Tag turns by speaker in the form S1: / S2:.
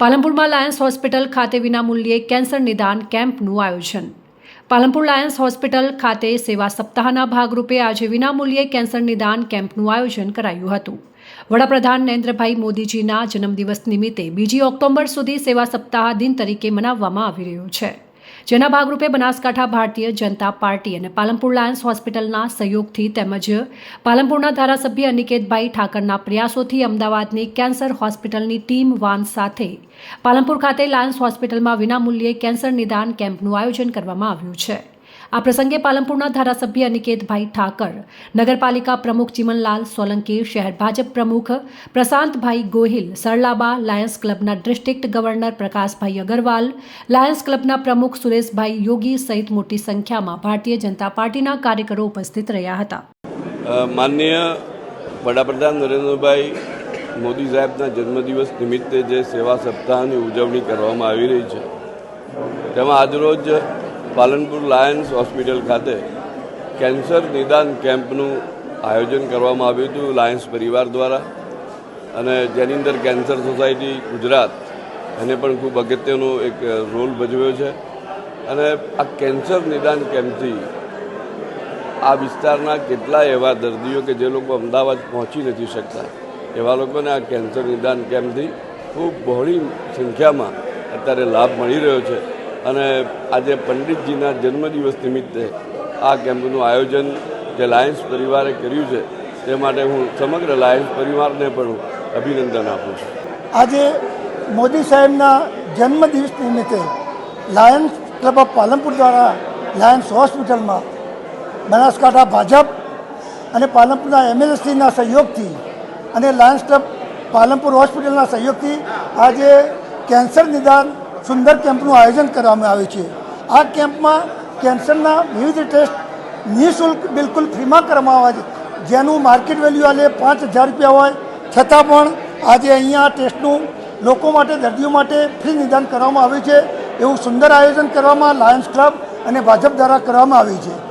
S1: પાલનપુરમાં Lions hospital ખાતે વિનામૂલ્યે cancer નિદાન કેમ્પનું આયોજન. પાલનપુર લાયન્સ હોસ્પિટલ ખાતે સેવા સપ્તાહના ભાગરૂપે આજે વિનામૂલ્યે કેન્સર નિદાન કેમ્પનું આયોજન કરાયું હતું. વડાપ્રધાન નરેન્દ્રભાઈ મોદીજીના જન્મદિવસ નિમિત્તે બીજી ઓક્ટોબર સુધી સેવા સપ્તાહ દિન તરીકે મનાવવામાં આવી રહ્યું છે. જેના ભાગરૂપે બનાસકાંઠા ભારતીય જનતા પાર્ટી અને પાલનપુર લાયન્સ હોસ્પિટલના સહયોગથી તેમજ પાલનપુરના ધારાસભ્ય અનિકેતભાઈ ઠાકરના પ્રયાસોથી અમદાવાદની કેન્સર હોસ્પિટલની ટીમ વાન સાથે પાલનપુર ખાતે લાયન્સ હોસ્પિટલમાં વિનામૂલ્યે કેન્સર નિદાન કેમ્પનું આયોજન કરવામાં આવ્યું છે. આ પ્રસંગે પાલનપુરના ધારાસભ્ય અનિકેતભાઈ ઠાકર, નગરપાલિકા પ્રમુખ ચિમનલાલ સોલંકી, શહેર ભાજપ પ્રમુખ Prashantbhai Gohil, સરલાબા Lions ક્લબના district governor Prakashbhai Agarwal, lions ક્લબના પ્રમુખ સુરેશભાઈ યોગી સહિત મોટી સંખ્યામાં ભારતીય જનતા પાર્ટીના કાર્યકરો ઉપસ્થિત રહ્યા હતા.
S2: માનનીય વડાપ્રધાન નરેન્દ્રભાઈ મોદી સાહેબના જન્મદિવસ નિમિત્તે જે સેવા સપ્તાહની ઉજવણી કરવામાં આવી રહી છે, તેમાં આજરોજ પાલનપુર લાયન્સ હોસ્પિટલ ખાતે કેન્સર નિદાન કેમ્પનું આયોજન કરવામાં આવ્યું હતું લાયન્સ પરિવાર દ્વારા. અને જેની અંદર કેન્સર સોસાયટી ગુજરાત એને પણ ખૂબ અગત્યનો એક રોલ ભજવ્યો છે. અને આ કેન્સર નિદાન કેમ્પથી આ વિસ્તારના કેટલાય એવા દર્દીઓ કે જે લોકો અમદાવાદ પહોંચી નથી શકતા, એવા લોકોને આ કેન્સર નિદાન કેમ્પથી ખૂબ બહોળી સંખ્યામાં અત્યારે લાભ મળી રહ્યો છે. અને આજે પંડિતજીના જન્મદિવસ નિમિત્તે આ કેમ્પનું આયોજન જે લાયન્સ પરિવારે કર્યું છે, તે માટે હું સમગ્ર લાયન્સ પરિવારને પણ અભિનંદન આપું છું.
S3: આજે મોદી સાહેબના જન્મદિવસ નિમિત્તે લાયન્સ ક્લબ ઓફ પાલનપુર દ્વારા લાયન્સ હોસ્પિટલમાં બનાસકાંઠા ભાજપ અને પાલનપુરના એમએલસીના સહયોગથી અને લાયન્સ ક્લબ પાલનપુર હોસ્પિટલના સહયોગથી આજે કેન્સર નિદાન સુંદર કેમ્પનું આયોજન કરવામાં આવ્યું છે. આ કેમ્પમાં કેન્સરના વિવિધ ટેસ્ટ નિઃશુલ્ક બિલકુલ ફ્રીમાં કરવામાં આવે છે. જેનું માર્કેટ વેલ્યુ આજે પાંચ હજાર રૂપિયા હોય. છતાં પણ આજે અહીંયા ટેસ્ટનું લોકો માટે, દર્દીઓ માટે ફ્રી નિદાન કરવામાં આવ્યું છે. એવું સુંદર આયોજન કરવામાં લાયન્સ ક્લબ અને ભાજપ દ્વારા કરવામાં આવ્યું છે.